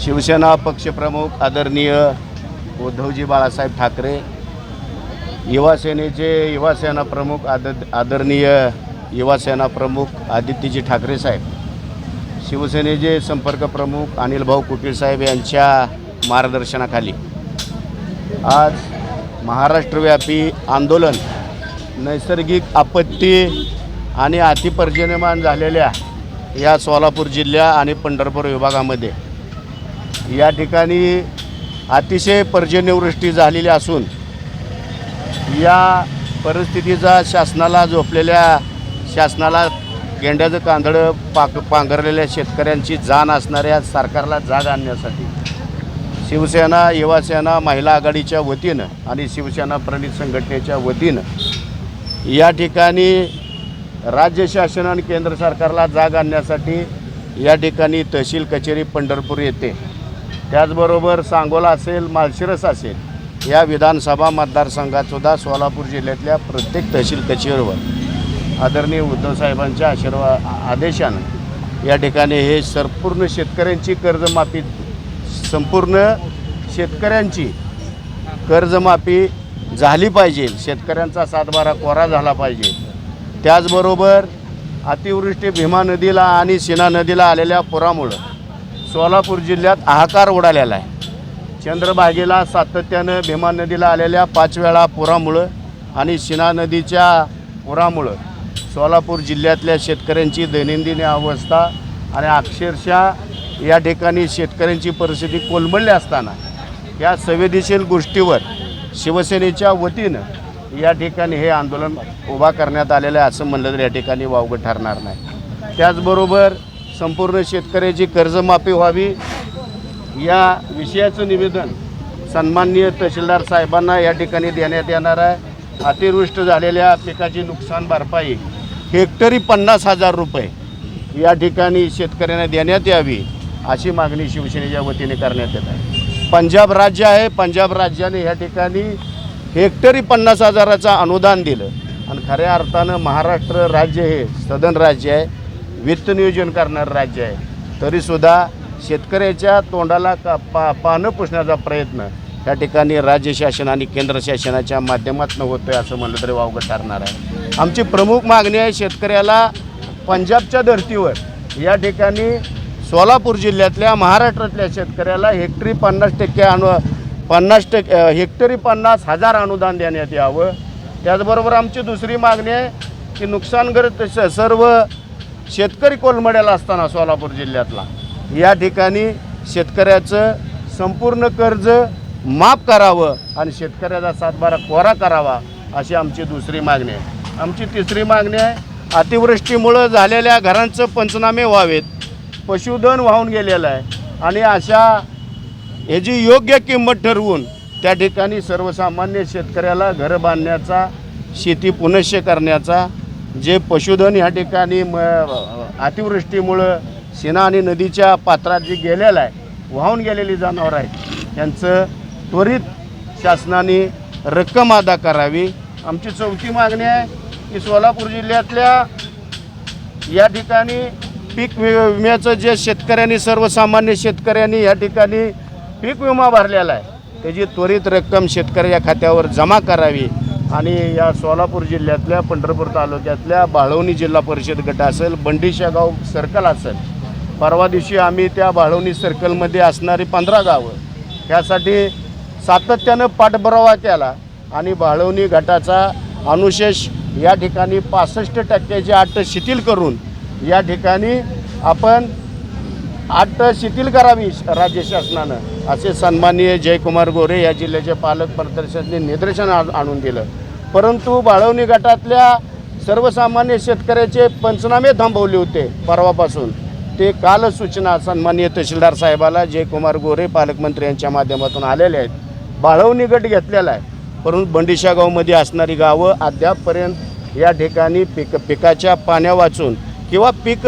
शिवसेना पक्षप्रमुख आदरणीय उद्धवजी बाळासाहेब ठाकरे युवासेनेचे युवासेना प्रमुख आद आदरणीय युवासेना प्रमुख आदित्यजी ठाकरे साहेब शिवसेनेचे संपर्क प्रमुख अनिल भाऊ कुटीर साहेब यांच्या मार्गदर्शनाखाली आज महाराष्ट्रव्यापी आंदोलन नैसर्गिक आपत्ती आणि अतिपर्जन्यमान झालेल्या या सोलापूर जिल्ह्या आणि पंढरपूर विभागामध्ये या ठिकाणी अतिशय पर्जन्यवृष्टी झालेली असून या परिस्थितीचा शासनाला झोपलेल्या शासनाला गेंड्याचं कांदळं पाक पांघरलेल्या शेतकऱ्यांची जाण असणाऱ्या सरकारला जाग आणण्यासाठी शिवसेना युवासेना महिला आघाडीच्या वतीनं आणि शिवसेना प्रणित संघटनेच्या वतीनं या ठिकाणी राज्य शासन आणि केंद्र सरकारला जाग आणण्यासाठी या ठिकाणी तहसील कचेरी पंढरपूर येते. त्याचबरोबर सांगोला असेल माळशिरस असेल या विधानसभा मतदारसंघातसुद्धा सोलापूर जिल्ह्यातल्या प्रत्येक तहसील कचेरीवर आदरणीय उद्धवसाहेबांच्या आशीर्वा आदेशानं या ठिकाणी हे संपूर्ण शेतकऱ्यांची कर्जमाफी संपूर्ण शेतकऱ्यांची कर्जमाफी झाली पाहिजे. शेतकऱ्यांचा सातबारा कोरा झाला पाहिजे. त्याचबरोबर अतिवृष्टी भीमा नदीला आणि सीना नदीला आलेल्या पुरामुळं सोलापूर जिल्ह्यात हाहाकार उडालेला आहे. चंद्रभागेला सातत्यानं भीमा नदीला आलेल्या पाच वेळा पुरामुळं आणि शिना नदीच्या पुरामुळं सोलापूर जिल्ह्यातल्या शेतकऱ्यांची दैनंदिन अवस्था आणि अक्षरशः या ठिकाणी शेतकऱ्यांची परिस्थिती कोलमडली असताना या संवेदनशील गोष्टीवर शिवसेनेच्या वतीनं या ठिकाणी हे आंदोलन उभा करण्यात आलेलं आहे असं म्हणलं तर या ठिकाणी वावगं ठरणार नाही. त्याचबरोबर संपूर्ण शेतकऱ्याची कर्जमाफी व्हावी. या विषयाचं निवेदन सन्माननीय तहसीलदार साहेबांना या ठिकाणी देण्यात येणार आहे. अतिवृष्ट झालेल्या पिकाची नुकसान भरपाई हेक्टरी पन्नास हजार रुपये या ठिकाणी शेतकऱ्यांना देण्यात यावी अशी मागणी शिवसेनेच्या वतीने करण्यात येत आहे. पंजाब राज्य आहे. पंजाब राज्याने या ठिकाणी हेक्टरी पन्नास हजाराचं अनुदान दिलं. आणि खऱ्या अर्थानं महाराष्ट्र राज्य हे सदन राज्य आहे. वित्त नियोजन करणारं राज्य आहे. तरीसुद्धा शेतकऱ्याच्या तोंडाला का पा पानं पुसण्याचा प्रयत्न या ठिकाणी राज्य शासन आणि केंद्र शासनाच्या माध्यमातून होतो आहे असं म्हणलं तरी वावगं ठरणार आहे. आमची प्रमुख मागणी आहे शेतकऱ्याला पंजाबच्या धर्तीवर या ठिकाणी सोलापूर जिल्ह्यातल्या महाराष्ट्रातल्या शेतकऱ्याला हेक्टरी पन्नास टक्के अनु पन्नास टक्के हेक्टरी पन्नास हजार अनुदान देण्यात यावं. त्याचबरोबर आमची दुसरी मागणी आहे की नुकसानग्रस्त सर्व शेतकरी कोलमड्याला असताना सोलापूर जिल्ह्यातला. या ठिकाणी शेतकऱ्याचं संपूर्ण कर्ज माफ करावं आणि शेतकऱ्याचा सातबारा कोरा करावा अशी आमची दुसरी मागणी आहे. आमची तिसरी मागणी आहे अतिवृष्टीमुळं झालेल्या घरांचं पंचनामे व्हावेत पशुधन वाहून गेलेलं आहे आणि अशा ह्याची योग्य किंमत ठरवून त्या ठिकाणी सर्वसामान्य शेतकऱ्याला घरं बांधण्याचा शेती पुनश्य करण्याचा जे पशुधन ह्या ठिकाणी म अतिवृष्टीमुळं सिना आणि नदीच्या पात्रात जे गेलेलं आहे वाहून गेलेली जनावरं आहेत त्यांचं त्वरित शासनाने रक्कम अदा करावी. आमची चौथी मागणी आहे की सोलापूर जिल्ह्यातल्या या ठिकाणी पीक वि विम्याचं जे शेतकऱ्यांनी सर्वसामान्य शेतकऱ्यांनी या ठिकाणी पीक विमा भरलेला आहे त्याची त्वरित रक्कम शेतकऱ्याच्या खात्यावर जमा करावी. आणि या सोलापूर जिल्ह्यातल्या पंढरपूर तालुक्यातल्या बाळवणी जिल्हा परिषद गट असेल बंडीशागाव सर्कल असेल परवा दिवशी आम्ही त्या बाळवणी सर्कलमध्ये असणारी पंधरा गावं ह्यासाठी सातत्यानं पाठपुरावा केला आणि बाळवणी गटाचा अनुशेष या ठिकाणी पासष्ट टक्क्याची अट शिथिल करून या ठिकाणी आपण अट शिथिल करावी राज्य शासनानं. असे सन्माननीय जयकुमार गोरे या जिल्ह्याचे पालक प्रदर्शनने निदर्शन आणून दिलं. परंतु बाळवणी गटातल्या सर्वसामान्य शेतकऱ्याचे पंचनामे थांबवले होते परवापासून. ते काल सूचना सन्माननीय तहसीलदार साहेबाला जयकुमार गोरे पालकमंत्री यांच्या माध्यमातून आलेले आहेत. बाळवणी गट घेतलेला आहे. परंतु बंडिशागावमध्ये असणारी गावं अद्यापपर्यंत या ठिकाणी पिक पिकाच्या पाण्या वाचून किंवा पीक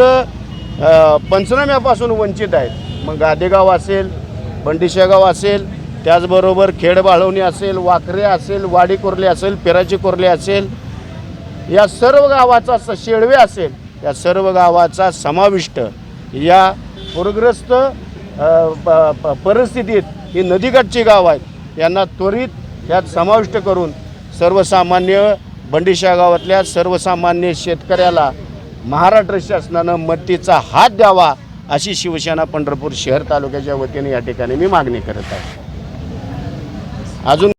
पंचनाम्यापासून वंचित आहेत. मग गादेगाव असेल बंडिशागाव असेल त्याचबरोबर खेड बाळवणी असेल वाकरे असेल वाडी कोर्ले असेल पेराची कोर्ले असेल या सर्व गावाचा स- शेळवे असेल या सर्व गावाचा समाविष्ट या पूरग्रस्त प- प- परिस्थितीत ही नदीकाठची गाव आहेत यांना त्वरित यात समाविष्ट करून सर्वसामान्य बंडिशा गावातल्या सर्वसामान्य शेतकऱ्याला महाराष्ट्र शासनानं मदतीचा हात द्यावा अशी शिवसेना पंढरपूर शहर तालुक्याच्या वतीने या ठिकाणी मी मागणी करत आहे. अजून